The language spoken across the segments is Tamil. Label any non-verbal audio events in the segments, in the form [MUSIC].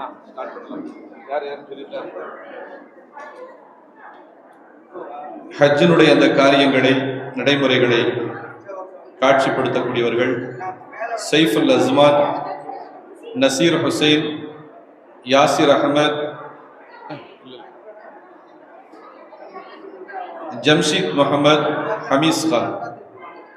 ஆ ஸ்டார்ட் பண்ணலாம். யார் யாருன்னு ஹஜ்ஜினுடைய அந்த காரியங்களை நடைமுறைகளை காட்சிப்படுத்தக்கூடியவர்கள் சைஃபுல் அஸ்மான் நசீர் ஹுசைன் யாசிர் அகமத் ஜம்ஷீத் முகமது ஹமீஸ் கான்.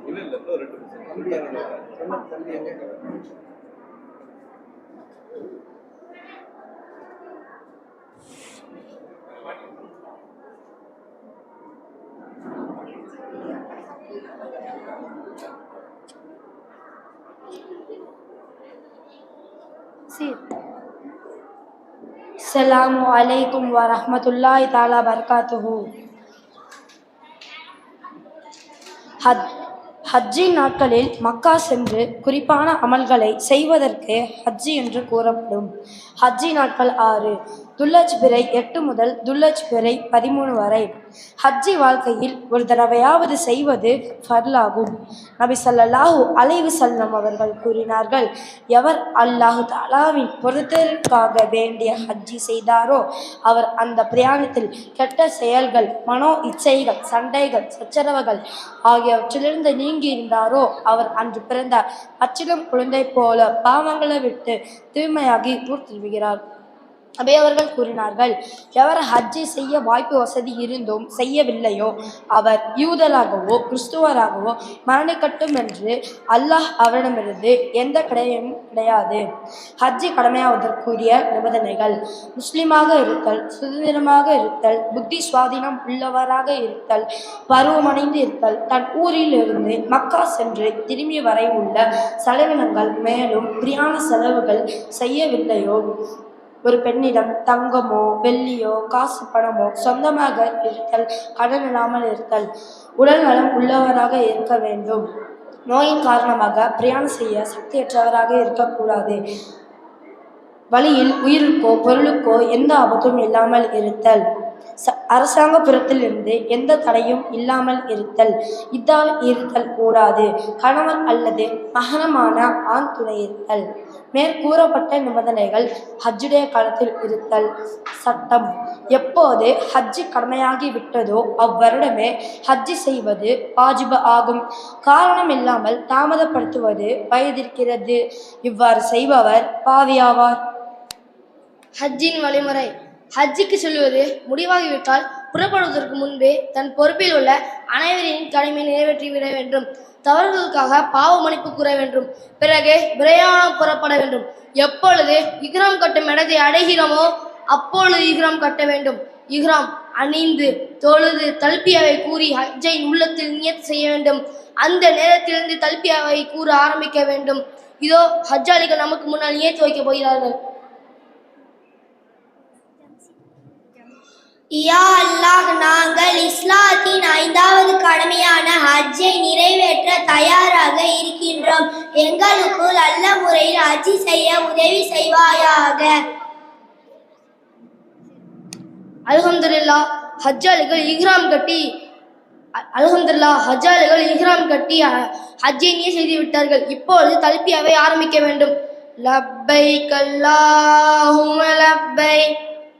இல்ல இல்ல இன்னும் ரெண்டு Sí. அஸ்லாம் வலைக்கும் வரமத்துல்லாய் தாலா பர்காத்துஹூ. ஹத் ஹஜ்ஜி நாட்களில் மக்கா சென்று குறிப்பான அமல்களை செய்வதற்கு ஹஜ்ஜி என்று கூறப்படும். ஹஜ்ஜி நாட்கள் ஆறு. துல்லஜ் பிறை எட்டு முதல் துல்லஜ் பிறை பதிமூணு வரை. ஹஜ்ஜி வாழ்க்கையில் ஒரு தடவையாவது செய்வது ஃபர்லாகும். நபி சல்லாஹூ அலைவு வஸல்லம் அவர்கள் கூறினார்கள் எவர் அல்லாஹு தாலாவின் பொருத்தலுக்காக வேண்டிய ஹஜ்ஜி செய்தாரோ அவர் அந்த பிரயாணத்தில் கெட்ட செயல்கள் மனோ இச்சைகள் சண்டைகள் சச்சரவுகள் ஆகியவற்றிலிருந்து நீங்கி இருந்தாரோ அவர் அன்று பிறந்த அச்சிடம் குழந்தை போல பாவங்களை விட்டு தூய்மையாகி ஊர் திரும்புகிறார். அபே அவர்கள் கூறினார்கள் எவர் ஹஜ்ஜை செய்ய வாய்ப்பு வசதி இருந்தும் செய்யவில்லையோ அவர் யூதராகவோ கிறிஸ்துவராகவோ மரணிக்கட்டும் என்று அல்லாஹ் அவரிடமிருந்து எந்த கடையும் கிடையாது. ஹஜ்ஜி கடமையாவதற்குரிய நிபந்தனைகள் முஸ்லிமாக இருத்தல் சுதந்திரமாக இருத்தல் புத்தி சுவாதீனம் உள்ளவராக இருத்தல் பருவமடைந்து இருத்தல் தன் ஊரில் இருந்து மக்கா சென்று திரும்பி வரை உள்ள செலவினங்கள் மேலும் பிரியான செலவுகள் செய்யவில்லையோ ஒரு பெண்ணிடம் தங்கமோ வெள்ளியோ காசு பணமோ சொந்தமாக இருத்தல் கடன் இல்லாமல் இருத்தல் உடல் நலம் உள்ளவராக இருக்க வேண்டும். நோயின் காரணமாக பிரயாணம் செய்ய சக்தியற்றவராக இருக்கக்கூடாது. வழியில் உயிருக்கோ பொருளுக்கோ எந்த ஆபத்தும் இல்லாமல் இருத்தல். ச அரசாங்க புறத்திலிருந்து எந்த தடையும் இல்லாமல் இருத்தல். இதால் இருத்தல் கூடாது. கணவன் அல்லது மகனமான ஆண் துணை இருத்தல். மேற்கூறப்பட்ட நிபந்தனைகள் ஹஜ்ஜுடைய காலத்தில் இருத்தல் சட்டம். எப்போது ஹஜ்ஜு கடமையாகி விட்டதோ அவ்வருடமே ஹஜ்ஜி செய்வது பாஜிப ஆகும். காரணம் இல்லாமல் தாமதப்படுத்துவது வயதிருக்கிறது. இவ்வாறு செய்பவர் பாவியாவார் ஹஜ்ஜின் வழிமுறை. ஹஜ்ஜிக்கு செல்வது முடிவாகிவிட்டால் புறப்படுவதற்கு முன்பே தன் பொறுப்பில் உள்ள அனைவரின் கடமை நிறைவேற்றிவிட வேண்டும். தவறுகளுக்காக பாவ மன்னிப்பு கூற வேண்டும். பிறகு பிரயாணம் புறப்பட வேண்டும். எப்பொழுது இக்ராம் கட்டும் இடத்தை அடைகிறோமோ அப்பொழுது இக்ராம் கட்ட வேண்டும். இக்ராம் அணிந்து தொழுது தல்பியாவை கூறி ஹஜ்ஜை உள்ளத்தில் நியத் செய்ய வேண்டும். அந்த நேரத்திலிருந்து தல்பியாவை கூற ஆரம்பிக்க வேண்டும். இதோ ஹஜ்ஜாலிகள் நமக்கு முன்னால் நியத்து வைக்கப் போகிறார்கள். யா அல்லாஹ் நாங்கள் இஸ்லாத்தின் ஐந்தாவது கடமையான ஹஜ்ஜை நிறைவேற்ற தயாராக இருக்கின்றோம். எங்களுக்கு நல்ல முறையில் ஹஜ்ஜி செய்ய உதவி செய்வாயாக. அல்ஹம்துலில்லா ஹஜ்ஜாலிகள் இஹ்ராம் கட்டி அ- ஹஜ்ஜாலிகள் இஹ்ராம் கட்டி ஹஜ்ஜை நீ செய்து விட்டார்கள். இப்பொழுது தல்பியாவை ஆரம்பிக்க வேண்டும். லப்பை அல்லாஹும்ம லப்பை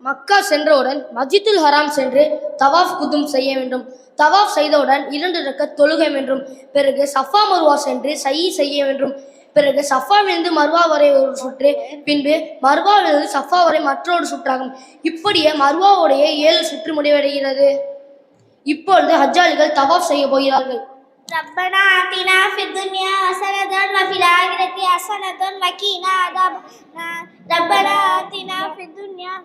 மக்கா சென்றவுடன் மஜித்துல் ஹராம் சென்று தவாஃப் குதும் செய்ய வேண்டும். தவாஃப் செய்தவுடன் இரண்டு ரக்க தொழுக வேண்டும். பிறகு சஃபா மர்வா சென்று சயி செய்ய வேண்டும். பிறகு சஃபாவிலிருந்து மர்வா வரை ஒரு சுற்று பின்பு மர்வாவிலிருந்து சஃபா வரை மற்றொரு சுற்றாகும். இப்படியே மர்வாவுடைய ஏழு சுற்று முடிவடைகிறது. இப்பொழுது ஹஜ்ஜாலிகள் தவாஃப் செய்ய போகிறார்கள். ربنا آتنا في الدنيا حسنة وفي الآخرة حسنة وقنا عذاب النار. ربنا آتنا في الدنيا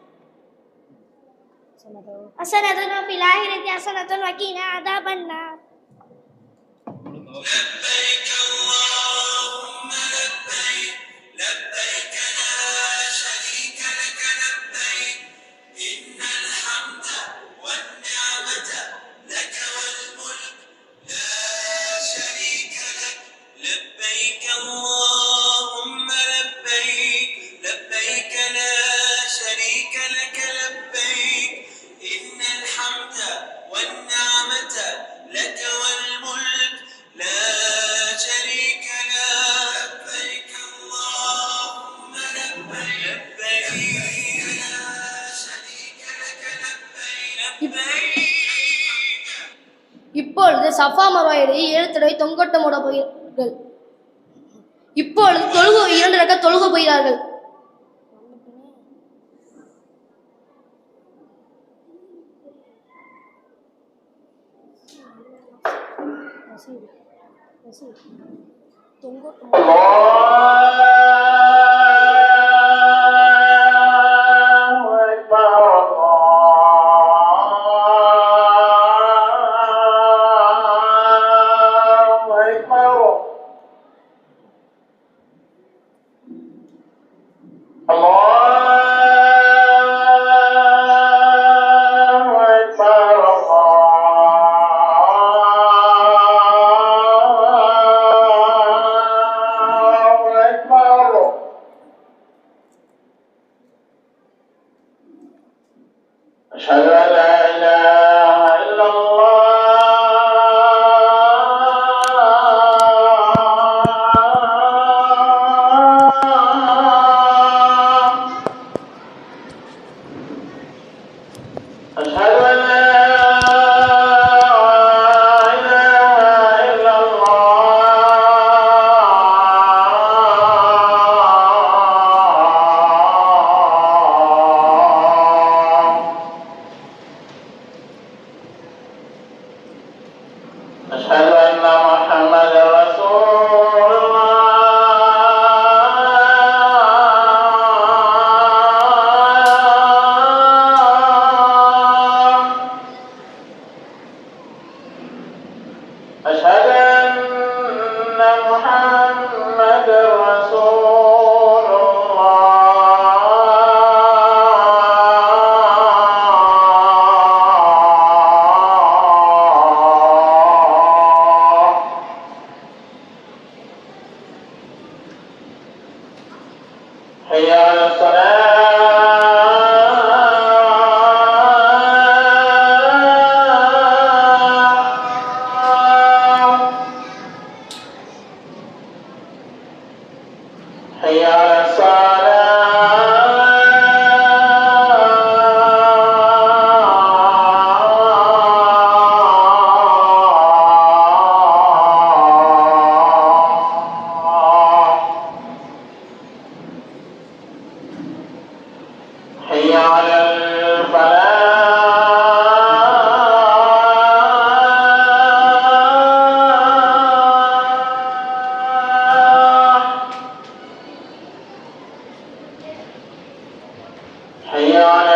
حسنة وفي الآخرة حسنة وقنا عذاب النار. لبيك اللهم لبيك لبيك لا போகிறார்கள் இப்பொழுது தொழுகு இரண்டு ரக்க தொழுக போகிறார்கள். أشهد أن لا حي على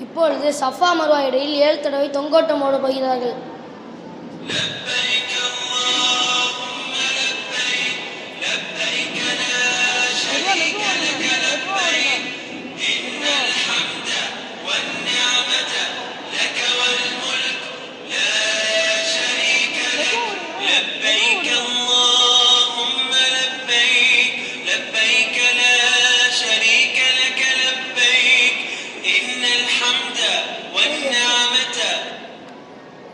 இப்பொழுது சஃபா மருவா இடையில் ஏழு தடவை தொங்கோட்டம் ஓடப்படுகிறார்கள்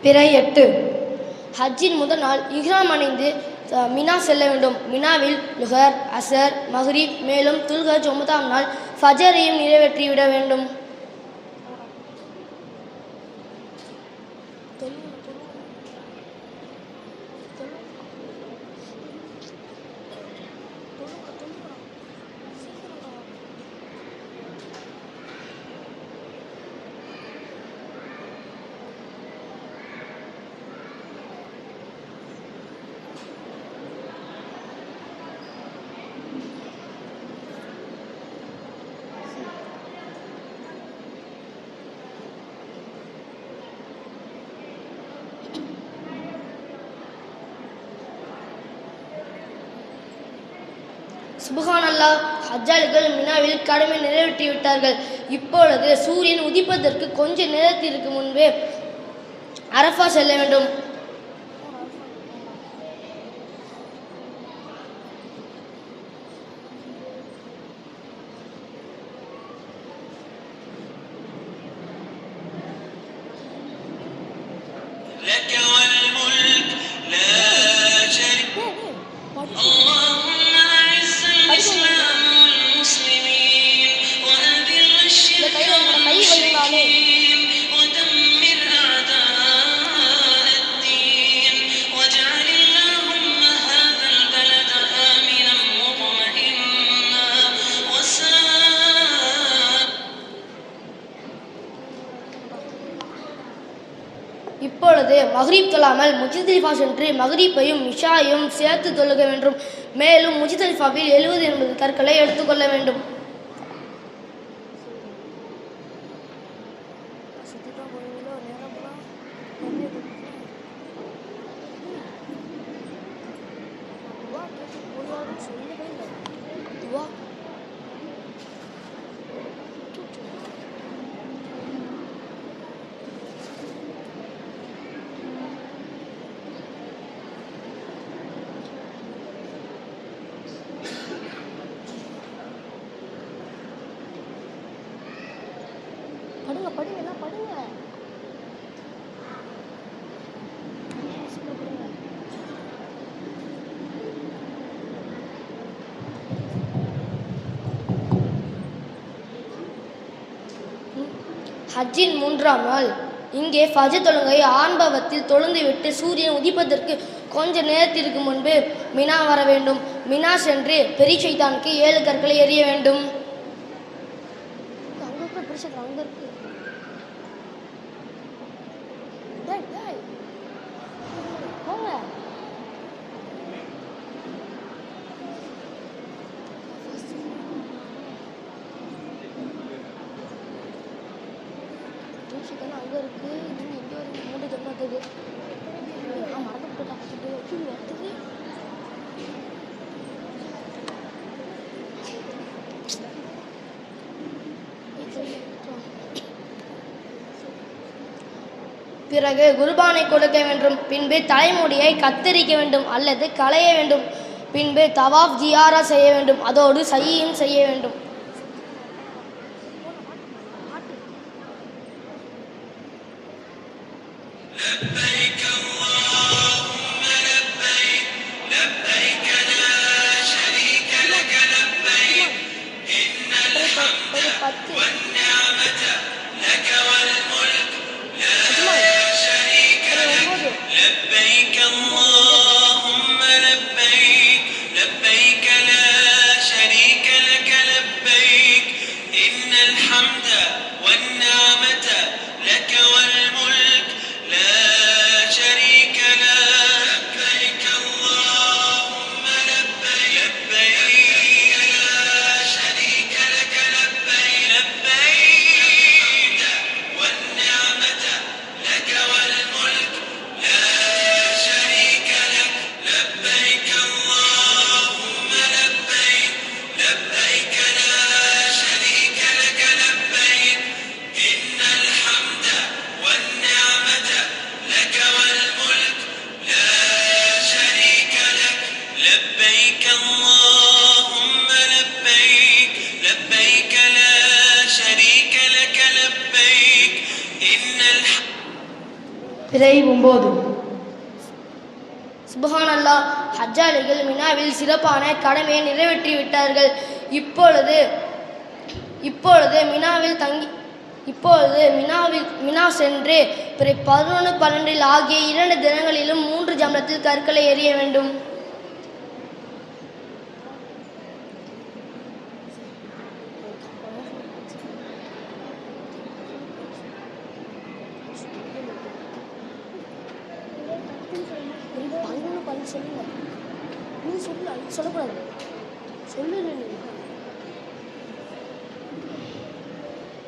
பிற எட்டு. ஹஜ்ஜின் முதல் நாள் இஹ்ராம் அணிந்து மினா செல்ல வேண்டும். மினாவில் லுகர் அசர் மஹ்ரீப் மேலும் துல்கஜ் ஒன்பதாம் நாள் ஃபஜரையும் நிறைவேற்றிவிட வேண்டும். சுபஹானல்லா ஹஜ்ஜாலிகள் மினாவில் கடமை நிறைவேற்றி விட்டார்கள் இப்பொழுது சூரியன் உதிப்பதற்கு கொஞ்ச நேரத்திற்கு முன்பே அரஃபா செல்ல வேண்டும். இப்பொழுது மஹ்ரீப் தொழாமல் முஜிதலிஃபா சென்று மஹ்ரீப்பையும் மிஷாயும் சேர்த்து தொழுக வேண்டும். மேலும் முஜிதலிஃபாவில் எழுபது எண்பது கற்களை எடுத்துக்கொள்ள வேண்டும். படுங்க படுங்க எல்லாம் படுங்க. ஹஜ்ஜின் மூன்றாம் நாள். இங்கே ஃபஜ் தொழுங்கை ஆண்பவத்தில் தொழுந்துவிட்டு சூரியன் உதிப்பதற்கு கொஞ்ச நேரத்திற்கு முன்பு மினா வர வேண்டும். மினா சென்று பெரிய சைத்தானுக்கு ஏழு கற்களை எறிய வேண்டும் அங்க இருக்கிற பெரிய சைத்தான் அங்க இருக்கு டேய், டேய். போங்க டியூஷன் அங்கே இருக்குது இன்னும் எங்கே வரைக்கும் மூணு ஜம்மாத்துக்கு நான் மறந்து விட்டுட்டேன் எடுத்துக்கு பிறகு குருபானை கொடுக்க வேண்டும். பின்பு தலைமுடியை கத்தரிக்க வேண்டும் அல்லது களைய வேண்டும். பின்பு தவாப் ஜியாரா செய்ய வேண்டும். அதோடு சையும் செய்ய வேண்டும். Thank [LAUGHS] you. சுபஹானல்லா அல்லாஹ் மினாவில் சிறப்பான கடமையை நிறைவேற்றி விட்டார்கள் இப்பொழுது இப்பொழுது மினாவில் தங்கி இப்பொழுது மினாவில் மினா சென்று பிற பதினொன்று பன்னெண்டில் ஆகிய இரண்டு தினங்களிலும் மூன்று ஜம்லத்தில் கற்களை எறிய வேண்டும் சொல்லக்கூடாது சொல்லு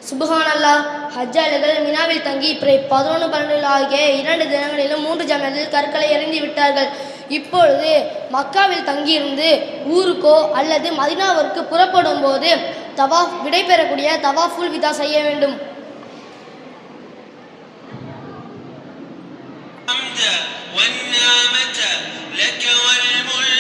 சுபஹான் அல்லாஹ் ஹஜ்ஜாலிகள் மினாவில் தங்கி பிறை பதினொன்று பன்னெண்டு ஆகிய இரண்டு தினங்களிலும் மூன்று ஜமனத்தில் கற்களை எறிந்து விட்டார்கள் இப்பொழுது மக்காவில் தங்கியிருந்து ஊருக்கோ அல்லது மதினாவிற்கு புறப்படும் போது தவாஃப் விடைபெறக்கூடிய தவாஃபுல் விதா செய்ய வேண்டும் الحمد والنعمة لك والملك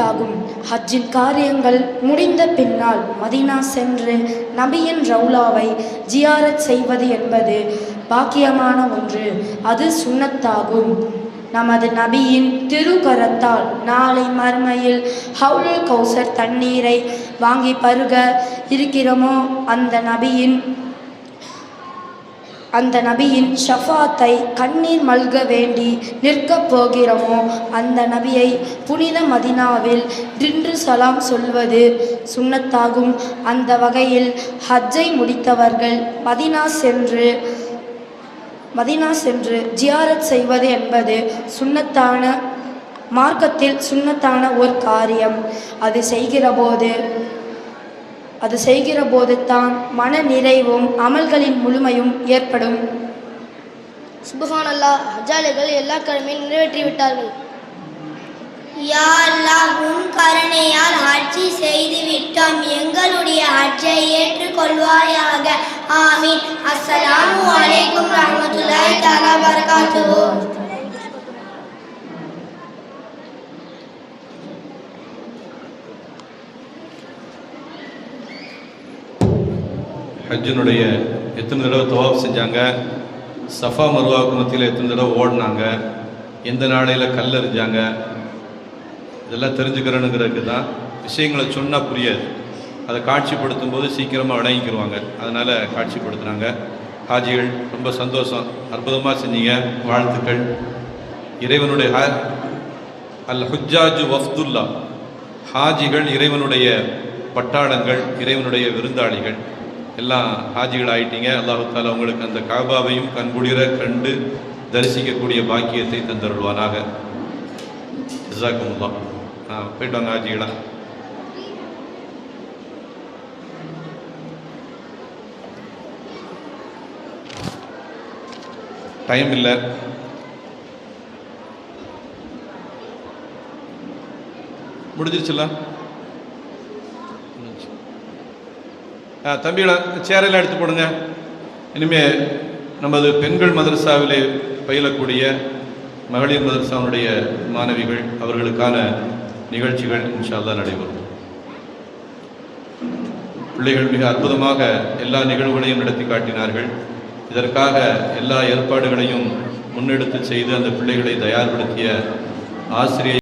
சுன்னத்தாகும் ஹஜ்ஜின் காரியங்கள் முடிந்த பின்னால் மதீனா சென்று நபியின் ரவுலாவை ஜியாரத் செய்வது என்பது பாக்கியமான ஒன்று. அது சுண்ணத்தாகும். நமது நபியின் திருக்கரத்தால் நாளை மறுமையில் ஹவுலுல் கௌசர் தண்ணீரை வாங்கி பருக இருக்கிறோமோ அந்த நபியின் அந்த நபியின் ஷஃபாத்தை கண்ணீர் மல்க வேண்டி நிற்கப் போகிறோமோ? அந்த நபியை புனித மதினாவில் நின்று சலாம் சொல்வது சுண்ணத்தாகும். அந்த வகையில் ஹஜ்ஜை முடித்தவர்கள் மதினா சென்று மதினா சென்று ஜியாரத் செய்வது என்பது சுண்ணத்தான மார்க்கத்தில் சுண்ணத்தான ஒரு காரியம். அது செய்கிறபோது அது செய்கிற போது தான் மன நிறைவும் அமல்களின் முழுமையும் ஏற்படும். சுபஹான் ஹஜ்ஜாலிகள் எல்லா கடமையும் நிறைவேற்றி விட்டார்கள். யா அல்லாஹ் உன் கருணையால் ஹஜ்ஜி செய்து விட்டோம் எங்களுடைய ஹஜ்ஜை ஏற்றுக்கொள்வாயாக. ஆமீன். அஸ்ஸலாமு அலைக்கும் ரஹ்மத்துல்லாஹி தஆலா பரகாத்துஹு. ஹஜ்ஜினுடைய எத்தனை தடவை தவாப் செஞ்சாங்க? சஃபா மருவாவுக்கு மத்தியில் எத்தனை தடவை ஓடினாங்க? எந்த நாளையில் கல் எறிஞ்சாங்க? இதெல்லாம் தெரிஞ்சுக்கிறேனுங்கிறதுக்கு தான் விஷயங்களை சொன்னால் புரியாது. அதை காட்சிப்படுத்தும் போது சீக்கிரமாக விளங்கிக்கிடுவாங்க அதனால் காட்சிப்படுத்துனாங்க. ஹாஜிகள் ரொம்ப சந்தோஷம். அற்புதமாக செஞ்சீங்க. வாழ்த்துக்கள். இறைவனுடைய ஹ- அல் ஹுஜாஜு வஃப்துல்லா. ஹாஜிகள் இறைவனுடைய பட்டாளங்கள் இறைவனுடைய விருந்தாளிகள். எல்லாம் ஹாஜிகள் ஆயிட்டீங்க அல்லாஹு தாலா உங்களுக்கு அந்த காபாவையும் கண்குளிர கண்டு தரிசிக்கக்கூடிய பாக்கியத்தை தந்தருள்வானாக. ஜிசாக்குமுல்லா ஆ போயிட்டு வாங்க ஹாஜிகளா. டைம் இல்லை. முடிஞ்சிருச்சுல்ல முடிஞ்சிருச்சு. ஆ, தம்பிகளை சேரெல்லாம் எடுத்து போடுங்க. இனிமே நமது பெண்கள் மதரசாவிலே பயிலக்கூடிய மகளிர் மதரசாவுடைய மாணவிகள் அவர்களுக்கான நிகழ்ச்சிகள் இன்ஷால்லா நடைபெறும். பிள்ளைகள் மிக அற்புதமாக எல்லா நிகழ்வுகளையும் நடத்தி காட்டினார்கள். இதற்காக எல்லா ஏற்பாடுகளையும் முன்னெடுத்து செய்து அந்த பிள்ளைகளை தயார்படுத்திய ஆசிரியர்